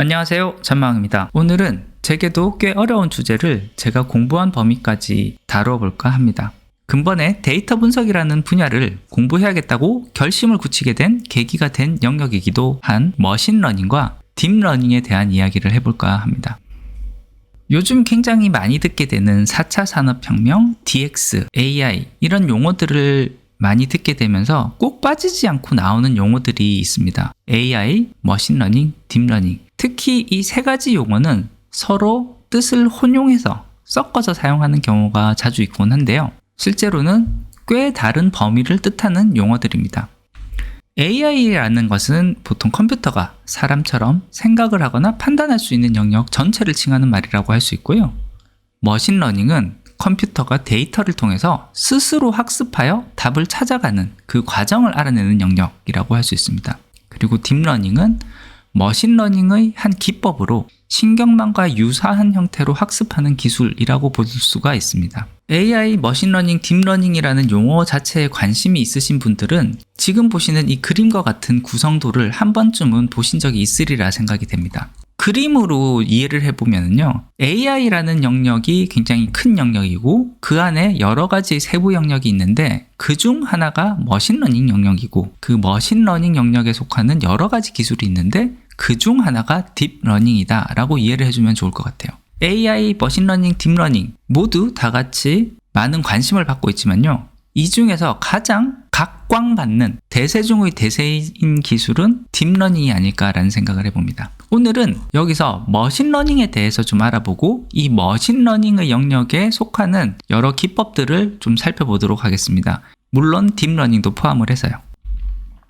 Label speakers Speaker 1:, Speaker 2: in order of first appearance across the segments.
Speaker 1: 안녕하세요. 전망입니다. 오늘은 제게도 꽤 어려운 주제를 제가 공부한 범위까지 다뤄볼까 합니다. 근본에 데이터 분석이라는 분야를 공부해야겠다고 결심을 굳히게 된 계기가 된 영역이기도 한 머신러닝과 딥러닝에 대한 이야기를 해볼까 합니다. 요즘 굉장히 많이 듣게 되는 4차 산업혁명, DX, AI 이런 용어들을 많이 듣게 되면서 꼭 빠지지 않고 나오는 용어들이 있습니다. AI, 머신러닝, 딥러닝. 특히 이 세 가지 용어는 서로 뜻을 혼용해서 섞어서 사용하는 경우가 자주 있곤 한데요. 실제로는 꽤 다른 범위를 뜻하는 용어들입니다. AI라는 것은 보통 컴퓨터가 사람처럼 생각을 하거나 판단할 수 있는 영역 전체를 칭하는 말이라고 할 수 있고요. 머신러닝은 컴퓨터가 데이터를 통해서 스스로 학습하여 답을 찾아가는 그 과정을 알아내는 영역이라고 할 수 있습니다. 그리고 딥러닝은 머신러닝의 한 기법으로 신경망과 유사한 형태로 학습하는 기술이라고 볼 수가 있습니다. AI, 머신러닝, 딥러닝이라는 용어 자체에 관심이 있으신 분들은 지금 보시는 이 그림과 같은 구성도를 한 번쯤은 보신 적이 있으리라 생각이 됩니다. 그림으로 이해를 해보면요. AI라는 영역이 굉장히 큰 영역이고 그 안에 여러 가지 세부 영역이 있는데 그 중 하나가 머신러닝 영역이고 그 머신러닝 영역에 속하는 여러 가지 기술이 있는데 그 중 하나가 딥러닝이다 라고 이해를 해주면 좋을 것 같아요. AI, 머신러닝, 딥러닝 모두 다 같이 많은 관심을 받고 있지만요. 이 중에서 가장 각 광받는 대세 중의 대세인 기술은 딥러닝이 아닐까라는 생각을 해봅니다. 오늘은 여기서 머신러닝에 대해서 좀 알아보고 이 머신러닝의 영역에 속하는 여러 기법들을 좀 살펴보도록 하겠습니다. 물론 딥러닝도 포함을 해서요.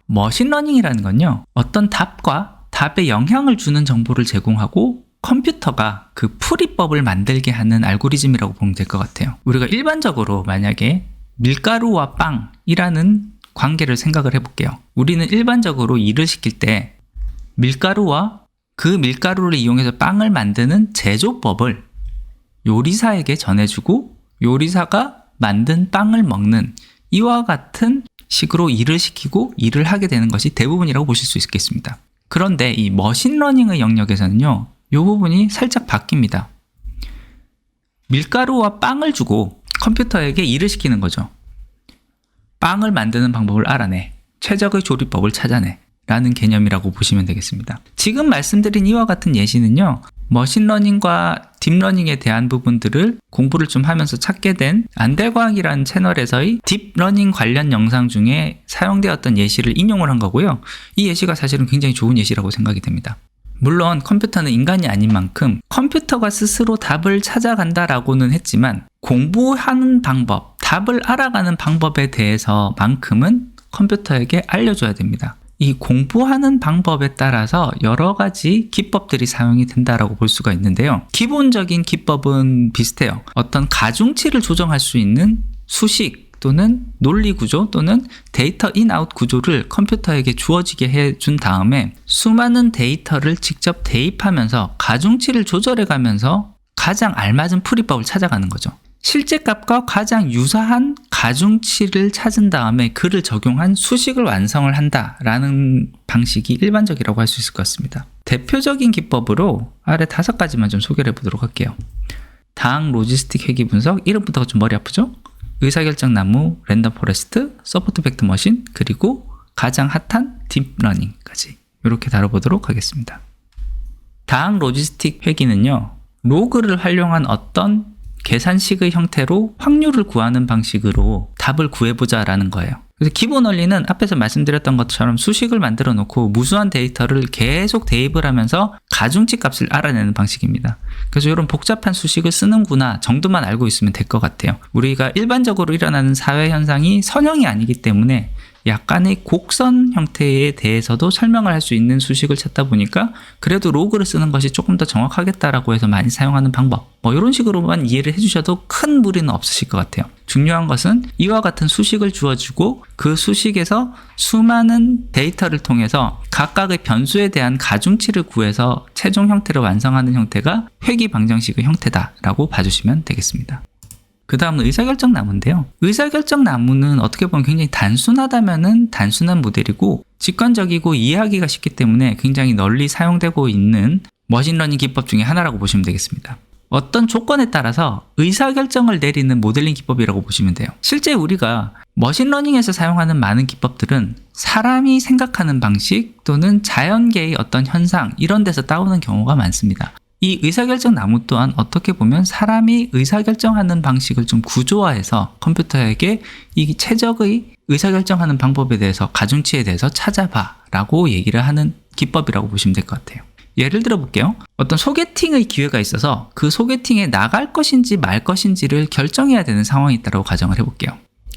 Speaker 1: 머신러닝이라는 건요, 어떤 답과 답에 영향을 주는 정보를 제공하고 컴퓨터가 그 풀이법을 만들게 하는 알고리즘이라고 보면 될 것 같아요. 우리가 일반적으로 만약에 밀가루와 빵이라는 관계를 생각을 해볼게요. 우리는 일반적으로 일을 시킬 때 밀가루와 그 밀가루를 이용해서 빵을 만드는 제조법을 요리사에게 전해주고 요리사가 만든 빵을 먹는 이와 같은 식으로 일을 시키고 일을 하게 되는 것이 대부분이라고 보실 수 있겠습니다. 그런데 이 머신러닝의 영역에서는요, 이 부분이 살짝 바뀝니다. 밀가루와 빵을 주고 컴퓨터에게 일을 시키는 거죠. 빵을 만드는 방법을 알아내. 최적의 조리법을 찾아내. 라는 개념이라고 보시면 되겠습니다. 지금 말씀드린 이와 같은 예시는요, 머신러닝과 딥러닝에 대한 부분들을 공부를 좀 하면서 찾게 된 안대과학이라는 채널에서의 딥러닝 관련 영상 중에 사용되었던 예시를 인용을 한 거고요. 이 예시가 사실은 굉장히 좋은 예시라고 생각이 됩니다. 물론 컴퓨터는 인간이 아닌 만큼 컴퓨터가 스스로 답을 찾아간다라고는 했지만 공부하는 방법, 답을 알아가는 방법에 대해서만큼은 컴퓨터에게 알려줘야 됩니다. 이 공부하는 방법에 따라서 여러 가지 기법들이 사용이 된다라고 볼 수가 있는데요. 기본적인 기법은 비슷해요. 어떤 가중치를 조정할 수 있는 수식 또는 논리 구조 또는 데이터 인아웃 구조를 컴퓨터에게 주어지게 해준 다음에 수많은 데이터를 직접 대입하면서 가중치를 조절해 가면서 가장 알맞은 풀이법을 찾아가는 거죠. 실제 값과 가장 유사한 가중치를 찾은 다음에 그를 적용한 수식을 완성을 한다라는 방식이 일반적이라고 할 수 있을 것 같습니다. 대표적인 기법으로 아래 다섯 가지만 좀 소개를 해보도록 할게요. 당 로지스틱 회귀 분석, 이름부터가 좀 머리 아프죠? 의사결정 나무, 랜덤 포레스트, 서포트 벡터 머신, 그리고 가장 핫한 딥러닝까지 이렇게 다뤄보도록 하겠습니다. 당 로지스틱 회귀는요, 로그를 활용한 어떤 계산식의 형태로 확률을 구하는 방식으로 답을 구해보자 라는 거예요. 그래서 기본 원리는 앞에서 말씀드렸던 것처럼 수식을 만들어 놓고 무수한 데이터를 계속 대입을 하면서 가중치 값을 알아내는 방식입니다. 그래서 이런 복잡한 수식을 쓰는구나 정도만 알고 있으면 될 것 같아요. 우리가 일반적으로 일어나는 사회 현상이 선형이 아니기 때문에 약간의 곡선 형태에 대해서도 설명을 할 수 있는 수식을 찾다 보니까 그래도 로그를 쓰는 것이 조금 더 정확하겠다라고 해서 많이 사용하는 방법 뭐 이런 식으로만 이해를 해주셔도 큰 무리는 없으실 것 같아요. 중요한 것은 이와 같은 수식을 주어주고 그 수식에서 수많은 데이터를 통해서 각각의 변수에 대한 가중치를 구해서 최종 형태를 완성하는 형태가 회귀 방정식의 형태다라고 봐주시면 되겠습니다. 그 다음은 의사결정 나무인데요. 의사결정 나무는 어떻게 보면 굉장히 단순하다면은 단순한 모델이고 직관적이고 이해하기가 쉽기 때문에 굉장히 널리 사용되고 있는 머신러닝 기법 중에 하나라고 보시면 되겠습니다. 어떤 조건에 따라서 의사결정을 내리는 모델링 기법이라고 보시면 돼요. 실제 우리가 머신러닝에서 사용하는 많은 기법들은 사람이 생각하는 방식 또는 자연계의 어떤 현상 이런 데서 따오는 경우가 많습니다. 이 의사결정 나무 또한 어떻게 보면 사람이 의사결정하는 방식을 좀 구조화해서 컴퓨터에게 이 최적의 의사결정하는 방법에 대해서 가중치에 대해서 찾아봐 라고 얘기를 하는 기법이라고 보시면 될 것 같아요. 예를 들어 볼게요. 어떤 소개팅의 기회가 있어서 그 소개팅에 나갈 것인지 말 것인지를 결정해야 되는 상황이 있다고 가정을 해볼게요.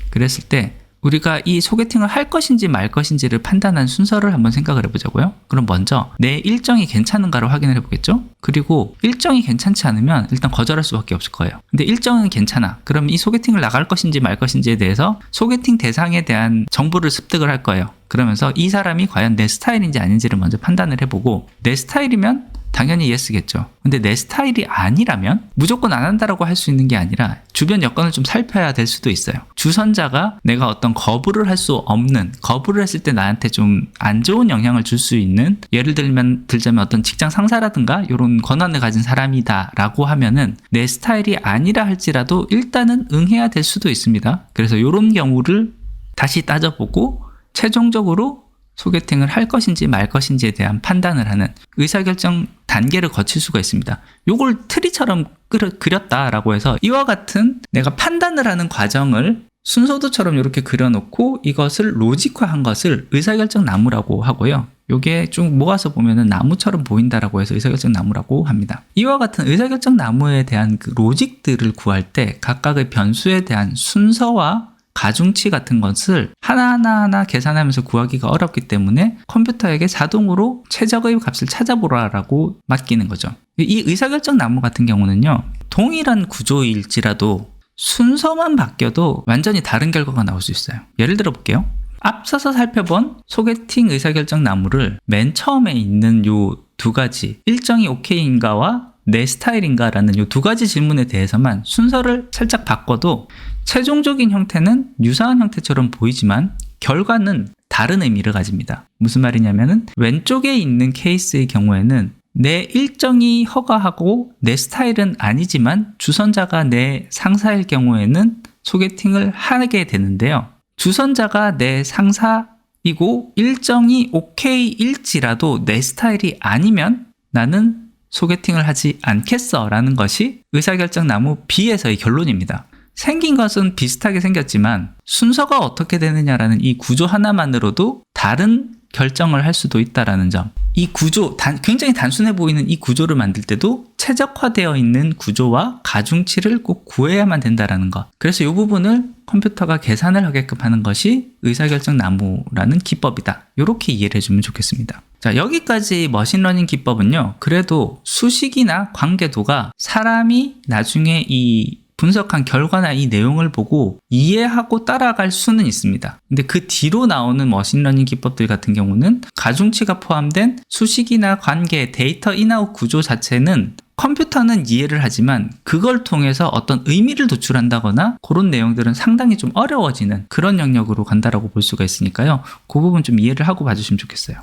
Speaker 1: 그랬을 때 우리가 이 소개팅을 할 것인지 말 것인지를 판단한 순서를 한번 생각을 해보자고요. 그럼 먼저 내 일정이 괜찮은가를 확인을 해보겠죠. 그리고 일정이 괜찮지 않으면 일단 거절할 수밖에 없을 거예요. 근데 일정은 괜찮아. 그럼 이 소개팅을 나갈 것인지 말 것인지에 대해서 소개팅 대상에 대한 정보를 습득을 할 거예요. 그러면서 이 사람이 과연 내 스타일인지 아닌지를 먼저 판단을 해보고 내 스타일이면 당연히 예스겠죠. 근데 내 스타일이 아니라면 무조건 안 한다라고 할 수 있는 게 아니라 주변 여건을 좀 살펴야 될 수도 있어요. 주선자가 내가 어떤 거부를 할 수 없는 거부를 했을 때 나한테 좀 안 좋은 영향을 줄 수 있는 예를 들면 들자면 어떤 직장 상사라든가 이런 권한을 가진 사람이다라고 하면은 내 스타일이 아니라 할지라도 일단은 응해야 될 수도 있습니다. 그래서 이런 경우를 다시 따져보고 최종적으로 소개팅을 할 것인지 말 것인지에 대한 판단을 하는 의사결정 단계를 거칠 수가 있습니다. 요걸 트리처럼 그렸다라고 해서 이와 같은 내가 판단을 하는 과정을 순서도처럼 이렇게 그려놓고 이것을 로직화한 것을 의사결정 나무라고 하고요. 요게 좀 모아서 보면은 나무처럼 보인다라고 해서 의사결정 나무라고 합니다. 이와 같은 의사결정 나무에 대한 그 로직들을 구할 때 각각의 변수에 대한 순서와 가중치 같은 것을 하나하나 계산하면서 구하기가 어렵기 때문에 컴퓨터에게 자동으로 최적의 값을 찾아보라라고 맡기는 거죠. 이 의사결정 나무 같은 경우는요, 동일한 구조일지라도 순서만 바뀌어도 완전히 다른 결과가 나올 수 있어요. 예를 들어 볼게요. 앞서서 살펴본 소개팅 의사결정 나무를 맨 처음에 있는 요 두 가지 일정이 오케이인가와 내 스타일인가 라는 이 두 가지 질문에 대해서만 순서를 살짝 바꿔도 최종적인 형태는 유사한 형태처럼 보이지만 결과는 다른 의미를 가집니다. 무슨 말이냐면은 왼쪽에 있는 케이스의 경우에는 내 일정이 허가하고 내 스타일은 아니지만 주선자가 내 상사일 경우에는 소개팅을 하게 되는데요. 주선자가 내 상사이고 일정이 오케이일지라도 내 스타일이 아니면 나는 소개팅을 하지 않겠어 라는 것이 의사결정 나무 B에서의 결론입니다. 생긴 것은 비슷하게 생겼지만 순서가 어떻게 되느냐라는 이 구조 하나만으로도 다른 결정을 할 수도 있다라는 점. 이 구조, 단, 굉장히 단순해 보이는 이 구조를 만들 때도 최적화되어 있는 구조와 가중치를 꼭 구해야만 된다라는 것. 그래서 이 부분을 컴퓨터가 계산을 하게끔 하는 것이 의사결정 나무라는 기법이다. 이렇게 이해를 해주면 좋겠습니다. 자, 여기까지 머신러닝 기법은요, 그래도 수식이나 관계도가 사람이 나중에 이 분석한 결과나 이 내용을 보고 이해하고 따라갈 수는 있습니다. 근데 그 뒤로 나오는 머신러닝 기법들 같은 경우는 가중치가 포함된 수식이나 관계, 데이터 인아웃 구조 자체는 컴퓨터는 이해를 하지만 그걸 통해서 어떤 의미를 도출한다거나 그런 내용들은 상당히 좀 어려워지는 그런 영역으로 간다라고 볼 수가 있으니까요. 그 부분 좀 이해를 하고 봐주시면 좋겠어요.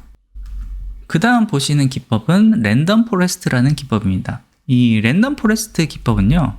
Speaker 1: 그 다음 보시는 기법은 랜덤 포레스트라는 기법입니다. 이 랜덤 포레스트 기법은요.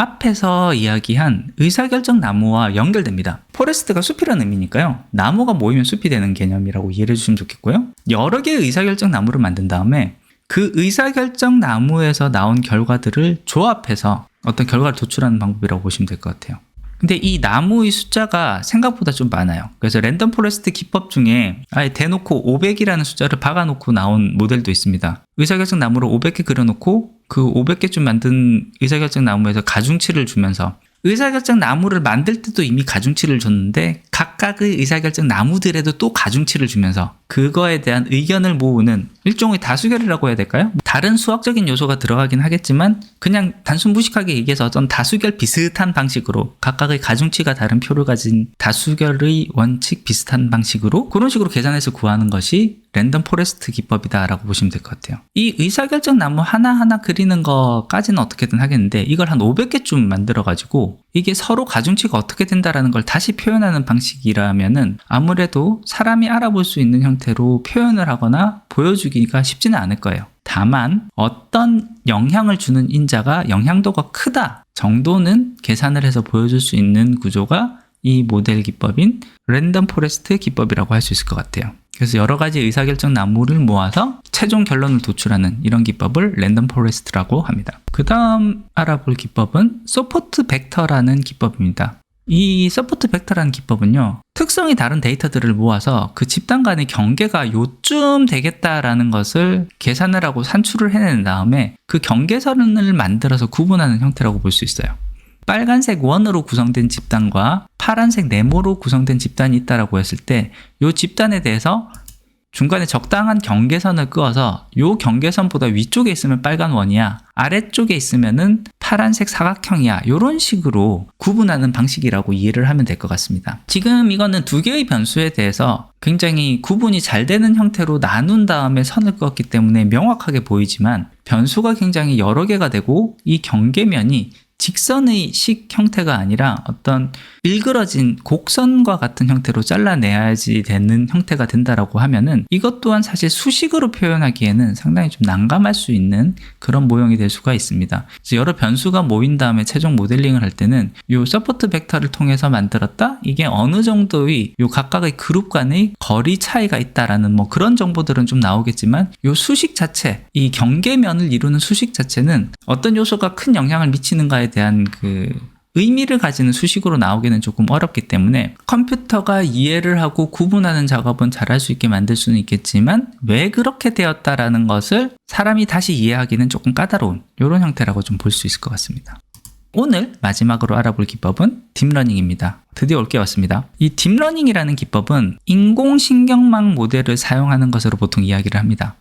Speaker 1: 앞에서 이야기한 의사결정 나무와 연결됩니다. 포레스트가 숲이라는 의미니까요. 나무가 모이면 숲이 되는 개념이라고 이해해 주시면 좋겠고요. 여러 개의 의사결정 나무를 만든 다음에 그 의사결정 나무에서 나온 결과들을 조합해서 어떤 결과를 도출하는 방법이라고 보시면 될 것 같아요. 근데 이 나무의 숫자가 생각보다 좀 많아요. 그래서 랜덤 포레스트 기법 중에 아예 대놓고 500이라는 숫자를 박아놓고 나온 모델도 있습니다. 의사결정 나무를 500개 그려놓고 그 500개쯤 만든 의사결정 나무에서 가중치를 주면서 의사결정 나무를 만들 때도 이미 가중치를 줬는데 각각의 의사결정 나무들에도 또 가중치를 주면서 그거에 대한 의견을 모으는 일종의 다수결이라고 해야 될까요? 다른 수학적인 요소가 들어가긴 하겠지만 그냥 단순 무식하게 얘기해서 어떤 다수결 비슷한 방식으로 각각의 가중치가 다른 표를 가진 다수결의 원칙 비슷한 방식으로 그런 식으로 계산해서 구하는 것이 랜덤 포레스트 기법이다라고 보시면 될 것 같아요. 이 의사결정 나무 하나하나 그리는 거까지는 어떻게든 하겠는데 이걸 한 500개쯤 만들어 가지고 이게 서로 가중치가 어떻게 된다라는 걸 다시 표현하는 방식이라면은 아무래도 사람이 알아볼 수 있는 형태로 표현을 하거나 보여주기가 쉽지는 않을 거예요. 다만 어떤 영향을 주는 인자가 영향도가 크다 정도는 계산을 해서 보여줄 수 있는 구조가 이 모델 기법인 랜덤 포레스트 기법이라고 할 수 있을 것 같아요. 그래서 여러 가지 의사결정 나무를 모아서 최종 결론을 도출하는 이런 기법을 랜덤 포레스트라고 합니다. 그 다음 알아볼 기법은 서포트 벡터라는 기법입니다. 이 서포트 벡터라는 기법은요, 특성이 다른 데이터들을 모아서 그 집단 간의 경계가 요쯤 되겠다라는 것을 계산을 하고 산출을 해낸 다음에 그 경계선을 만들어서 구분하는 형태라고 볼 수 있어요. 빨간색 원으로 구성된 집단과 파란색 네모로 구성된 집단이 있다라고 했을 때 이 집단에 대해서 중간에 적당한 경계선을 그어서 이 경계선보다 위쪽에 있으면 빨간 원이야 아래쪽에 있으면은 파란색 사각형이야. 이런 식으로 구분하는 방식이라고 이해를 하면 될 것 같습니다. 지금 이거는 두 개의 변수에 대해서 굉장히 구분이 잘 되는 형태로 나눈 다음에 선을 그었기 때문에 명확하게 보이지만 변수가 굉장히 여러 개가 되고 이 경계면이 직선의 식 형태가 아니라 어떤 일그러진 곡선과 같은 형태로 잘라내야지 되는 형태가 된다라고 하면은 이것 또한 사실 수식으로 표현하기에는 상당히 좀 난감할 수 있는 그런 모형이 될 수가 있습니다. 여러 변수가 모인 다음에 최종 모델링을 할 때는 이 서포트 벡터를 통해서 만들었다 이게 어느 정도의 이 각각의 그룹 간의 거리 차이가 있다라는 뭐 그런 정보들은 좀 나오겠지만 이 수식 자체 이 경계면을 이루는 수식 자체는 어떤 요소가 큰 영향을 미치는가에 대한 그 의미를 가지는 수식으로 나오기는 조금 어렵기 때문에 컴퓨터가 이해를 하고 구분하는 작업은 잘할 수 있게 만들 수는 있겠지만 왜 그렇게 되었다라는 것을 사람이 다시 이해하기는 조금 까다로운 이런 형태라고 좀 볼 수 있을 것 같습니다. 오늘 마지막으로 알아볼 기법은 딥러닝입니다. 드디어 올 게 왔습니다. 이 딥러닝이라는 기법은 인공신경망 모델을 사용하는 것으로 보통 이야기를 합니다.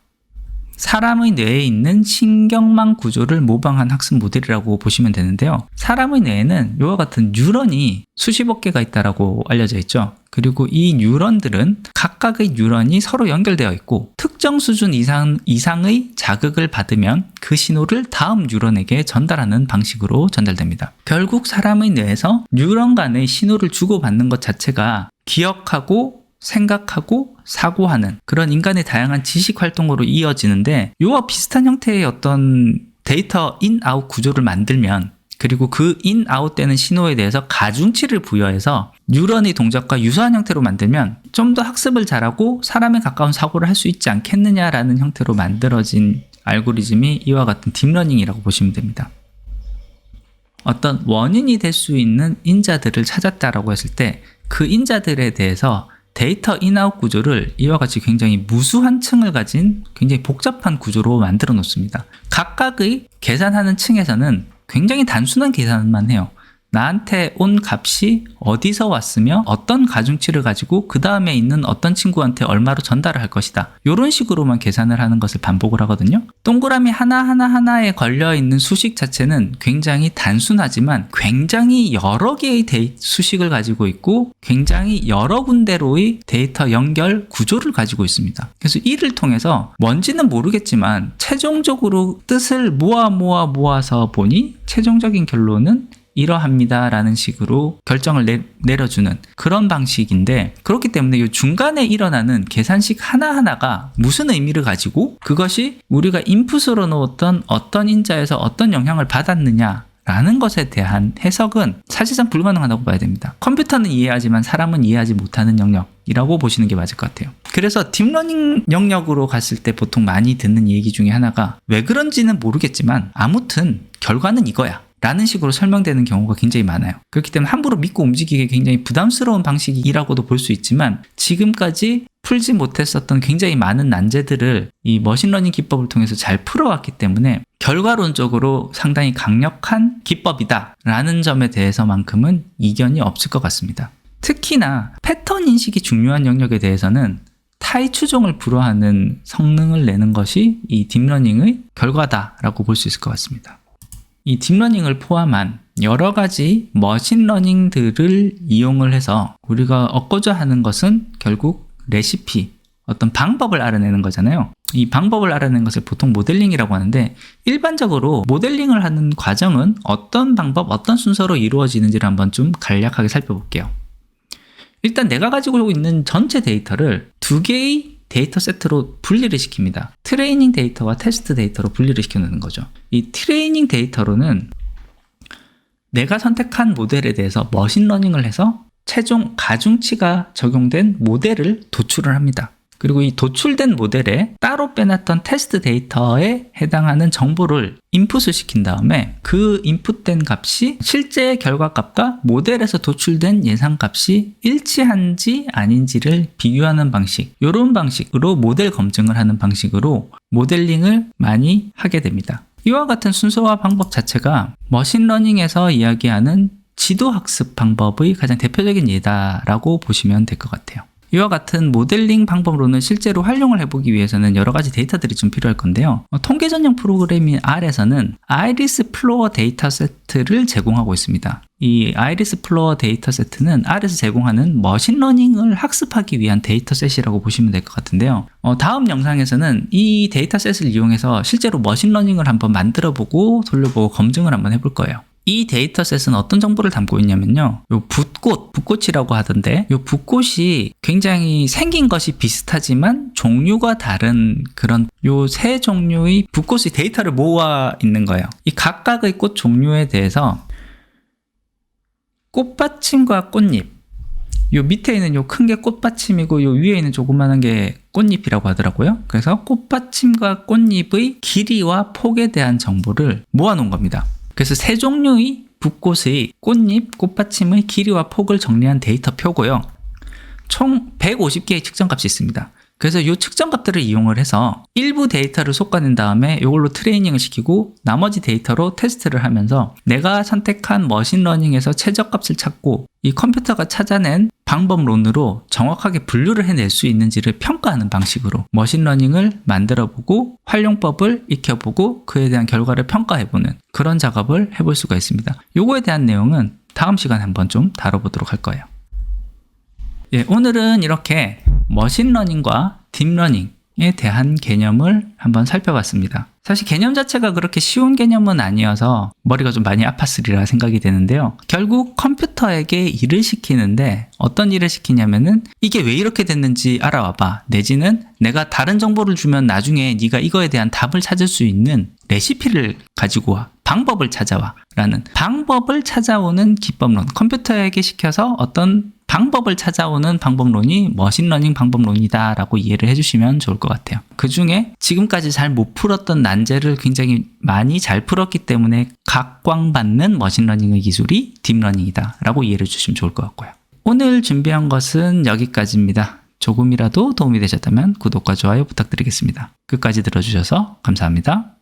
Speaker 1: 사람의 뇌에 있는 신경망 구조를 모방한 학습 모델이라고 보시면 되는데요. 사람의 뇌에는 이와 같은 뉴런이 수십억 개가 있다라고 알려져 있죠. 그리고 이 뉴런들은 각각의 뉴런이 서로 연결되어 있고 특정 수준 이상, 이상의 자극을 받으면 그 신호를 다음 뉴런에게 전달하는 방식으로 전달됩니다. 결국 사람의 뇌에서 뉴런 간의 신호를 주고받는 것 자체가 기억하고 생각하고 사고하는 그런 인간의 다양한 지식 활동으로 이어지는데 이와 비슷한 형태의 어떤 데이터 인 아웃 구조를 만들면 그리고 그 인 아웃 되는 신호에 대해서 가중치를 부여해서 뉴런의 동작과 유사한 형태로 만들면 좀 더 학습을 잘하고 사람에 가까운 사고를 할 수 있지 않겠느냐라는 형태로 만들어진 알고리즘이 이와 같은 딥러닝이라고 보시면 됩니다. 어떤 원인이 될 수 있는 인자들을 찾았다라고 했을 때 그 인자들에 대해서 데이터 인아웃 구조를 이와 같이 굉장히 무수한 층을 가진 굉장히 복잡한 구조로 만들어 놓습니다. 각각의 계산하는 층에서는 굉장히 단순한 계산만 해요. 나한테 온 값이 어디서 왔으며 어떤 가중치를 가지고 그 다음에 있는 어떤 친구한테 얼마로 전달을 할 것이다. 이런 식으로만 계산을 하는 것을 반복을 하거든요. 동그라미 하나하나 하나에 걸려 있는 수식 자체는 굉장히 단순하지만 굉장히 여러 개의 데이, 수식을 가지고 있고 굉장히 여러 군데로의 데이터 연결 구조를 가지고 있습니다. 그래서 이를 통해서 뭔지는 모르겠지만 최종적으로 뜻을 모아 모아 모아서 보니 최종적인 결론은 이러합니다 라는 식으로 결정을 내, 내려주는 그런 방식인데 그렇기 때문에 이 중간에 일어나는 계산식 하나하나가 무슨 의미를 가지고 그것이 우리가 인풋으로 넣었던 어떤 인자에서 어떤 영향을 받았느냐 라는 것에 대한 해석은 사실상 불가능하다고 봐야 됩니다. 컴퓨터는 이해하지만 사람은 이해하지 못하는 영역이라고 보시는 게 맞을 것 같아요. 그래서 딥러닝 영역으로 갔을 때 보통 많이 듣는 얘기 중에 하나가 왜 그런지는 모르겠지만 아무튼 결과는 이거야. 라는 식으로 설명되는 경우가 굉장히 많아요. 그렇기 때문에 함부로 믿고 움직이기 굉장히 부담스러운 방식이라고도 볼 수 있지만 지금까지 풀지 못했었던 굉장히 많은 난제들을 이 머신러닝 기법을 통해서 잘 풀어왔기 때문에 결과론적으로 상당히 강력한 기법이다 라는 점에 대해서만큼은 이견이 없을 것 같습니다. 특히나 패턴 인식이 중요한 영역에 대해서는 타이 추종을 불허하는 성능을 내는 것이 이 딥러닝의 결과다라고 볼 수 있을 것 같습니다. 이 딥러닝을 포함한 여러 가지 머신러닝들을 이용을 해서 우리가 얻고자 하는 것은 결국 레시피, 어떤 방법을 알아내는 거잖아요. 이 방법을 알아내는 것을 보통 모델링이라고 하는데 일반적으로 모델링을 하는 과정은 어떤 방법, 어떤 순서로 이루어지는지를 한번 좀 간략하게 살펴볼게요. 일단 내가 가지고 있는 전체 데이터를 두 개의 데이터 세트로 분리를 시킵니다. 트레이닝 데이터와 테스트 데이터로 분리를 시켜놓는 거죠. 이 트레이닝 데이터로는 내가 선택한 모델에 대해서 머신러닝을 해서 최종 가중치가 적용된 모델을 도출을 합니다. 그리고 이 도출된 모델에 따로 빼놨던 테스트 데이터에 해당하는 정보를 인풋을 시킨 다음에 그 인풋된 값이 실제 결과값과 모델에서 도출된 예상값이 일치한지 아닌지를 비교하는 방식. 이런 방식으로 모델 검증을 하는 방식으로 모델링을 많이 하게 됩니다. 이와 같은 순서와 방법 자체가 머신러닝에서 이야기하는 지도학습 방법의 가장 대표적인 예다라고 보시면 될 것 같아요. 이와 같은 모델링 방법으로는 실제로 활용을 해보기 위해서는 여러 가지 데이터들이 좀 필요할 건데요. 어, 통계 전용 프로그램인 R에서는 아이리스 플로어 데이터 세트를 제공하고 있습니다. 이 아이리스 플로어 데이터 세트는 R에서 제공하는 머신러닝을 학습하기 위한 데이터 셋이라고 보시면 될 것 같은데요. 어, 다음 영상에서는 이 데이터 셋을 이용해서 실제로 머신러닝을 한번 만들어보고 돌려보고 검증을 한번 해볼 거예요. 이 데이터셋은 어떤 정보를 담고 있냐면요. 요 붓꽃, 붓꽃이라고 하던데, 요 붓꽃이 굉장히 생긴 것이 비슷하지만 종류가 다른 그런 요 세 종류의 붓꽃의 데이터를 모아 있는 거예요. 이 각각의 꽃 종류에 대해서 꽃받침과 꽃잎, 요 밑에 있는 요 큰 게 꽃받침이고 요 위에 있는 조그마한 게 꽃잎이라고 하더라고요. 그래서 꽃받침과 꽃잎의 길이와 폭에 대한 정보를 모아 놓은 겁니다. 그래서 세 종류의 붓꽃의 꽃잎, 꽃받침의 길이와 폭을 정리한 데이터 표고요. 총 150개의 측정값이 있습니다. 그래서 이 측정 값들을 이용을 해서 일부 데이터를 솎아낸 다음에 이걸로 트레이닝을 시키고 나머지 데이터로 테스트를 하면서 내가 선택한 머신러닝에서 최저값을 찾고 이 컴퓨터가 찾아낸 방법론으로 정확하게 분류를 해낼 수 있는지를 평가하는 방식으로 머신러닝을 만들어보고 활용법을 익혀보고 그에 대한 결과를 평가해보는 그런 작업을 해볼 수가 있습니다. 요거에 대한 내용은 다음 시간에 한번 좀 다뤄보도록 할 거예요. 예, 오늘은 이렇게 머신러닝과 딥러닝에 대한 개념을 한번 살펴봤습니다. 사실 개념 자체가 그렇게 쉬운 개념은 아니어서 머리가 좀 많이 아팠으리라 생각이 되는데요. 결국 컴퓨터에게 일을 시키는데 어떤 일을 시키냐면은 이게 왜 이렇게 됐는지 알아와봐. 내지는 내가 다른 정보를 주면 나중에 네가 이거에 대한 답을 찾을 수 있는 레시피를 가지고 와. 방법을 찾아와. 라는 방법을 찾아오는 기법론. 컴퓨터에게 시켜서 어떤 방법을 찾아오는 방법론이 머신러닝 방법론이다라고 이해를 해주시면 좋을 것 같아요. 그 중에 지금까지 잘 못 풀었던 난제를 굉장히 많이 잘 풀었기 때문에 각광받는 머신러닝의 기술이 딥러닝이다라고 이해를 해주시면 좋을 것 같고요. 오늘 준비한 것은 여기까지입니다. 조금이라도 도움이 되셨다면 구독과 좋아요 부탁드리겠습니다. 끝까지 들어주셔서 감사합니다.